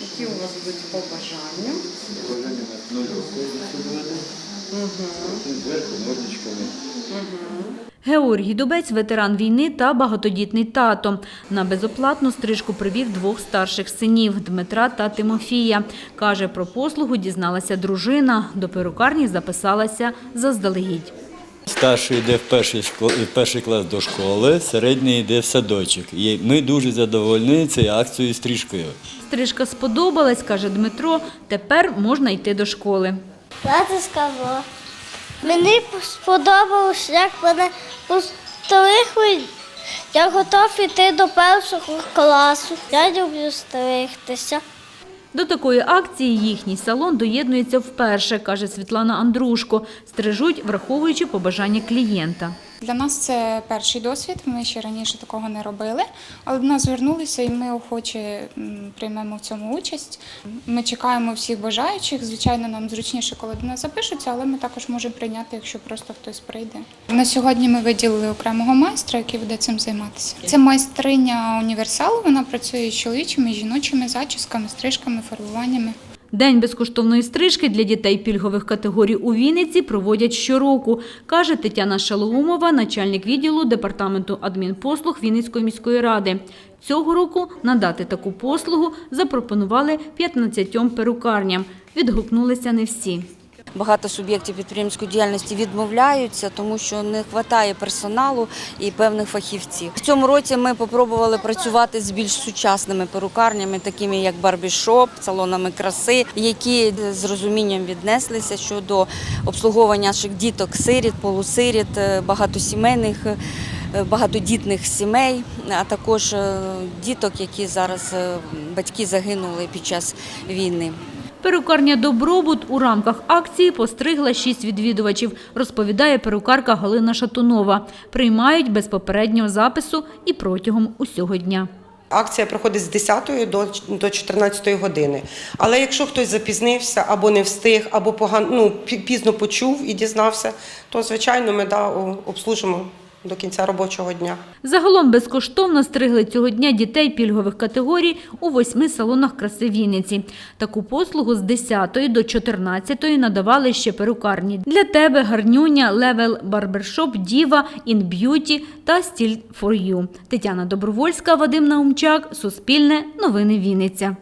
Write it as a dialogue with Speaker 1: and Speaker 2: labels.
Speaker 1: Які у вас будуть побажання?
Speaker 2: Бажання на. Зверху ножничками.
Speaker 3: Георгій Дубець – ветеран війни та багатодітний тато. На безоплатну стрижку привів двох старших синів – Дмитра та Тимофія. Каже, про послугу дізналася дружина. До перукарні записалася заздалегідь.
Speaker 2: Старший йде в перший, школ- в перший клас до школи, середній йде в садочок. І ми дуже задоволені цією акцією стрижкою.
Speaker 3: Стрижка сподобалась, каже Дмитро, тепер можна йти до школи.
Speaker 4: Лати сказала. Мені сподобалось, як мене постригли. Я готов іти до першого класу. Я люблю стригтися.
Speaker 3: До такої акції їхній салон доєднується вперше, каже Світлана Андрушко. Стрижуть, враховуючи побажання клієнта.
Speaker 5: Для нас це перший досвід. Ми ще раніше такого не робили, але до нас звернулися, і ми охоче приймемо в цьому участь. Ми чекаємо всіх бажаючих. Звичайно, нам зручніше, коли до нас запишуться, але ми також можемо прийняти, якщо просто хтось прийде. На сьогодні ми виділили окремого майстра, який буде цим займатися. Це майстриня універсалу. Вона працює з чоловічими, жіночими зачісками, стрижками, фарбуваннями.
Speaker 3: День безкоштовної стрижки для дітей пільгових категорій у Вінниці проводять щороку, каже Тетяна Шалоумова, начальник відділу Департаменту адмінпослуг Вінницької міської ради. Цього року надати таку послугу запропонували 15 перукарням. Відгукнулися не всі.
Speaker 6: Багато суб'єктів підприємської діяльності відмовляються, тому що не вистачає персоналу і певних фахівців. В цьому році ми спробували працювати з більш сучасними перукарнями, такими як барбішоп, салонами краси, які з розумінням віднеслися щодо обслуговування наших діток, сиріт, полусиріт, е, багатосімейних. е, Багатодітних сімей, а також е, діток, які зараз батьки загинули під час війни.
Speaker 3: Перукарня «Добробут» у рамках акції постригла шість відвідувачів, розповідає перукарка Галина Шатунова. Приймають без попереднього запису і протягом усього дня.
Speaker 7: Акція проходить з 10 до, до 14 години. Але якщо хтось запізнився або не встиг, або погано ну, пізно почув і дізнався, то звичайно ми да, обслужимо до кінця робочого дня.
Speaker 3: Загалом безкоштовно стригли цього дня дітей пільгових категорій у восьми салонах краси Вінниці. Таку послугу з 10 до 14 надавали ще перукарні. Для тебе гарнюня, левел барбершоп, діва, інб'юті та стіль for you. Тетяна Добровольська, Вадим Наумчак, Суспільне, Новини Вінниця.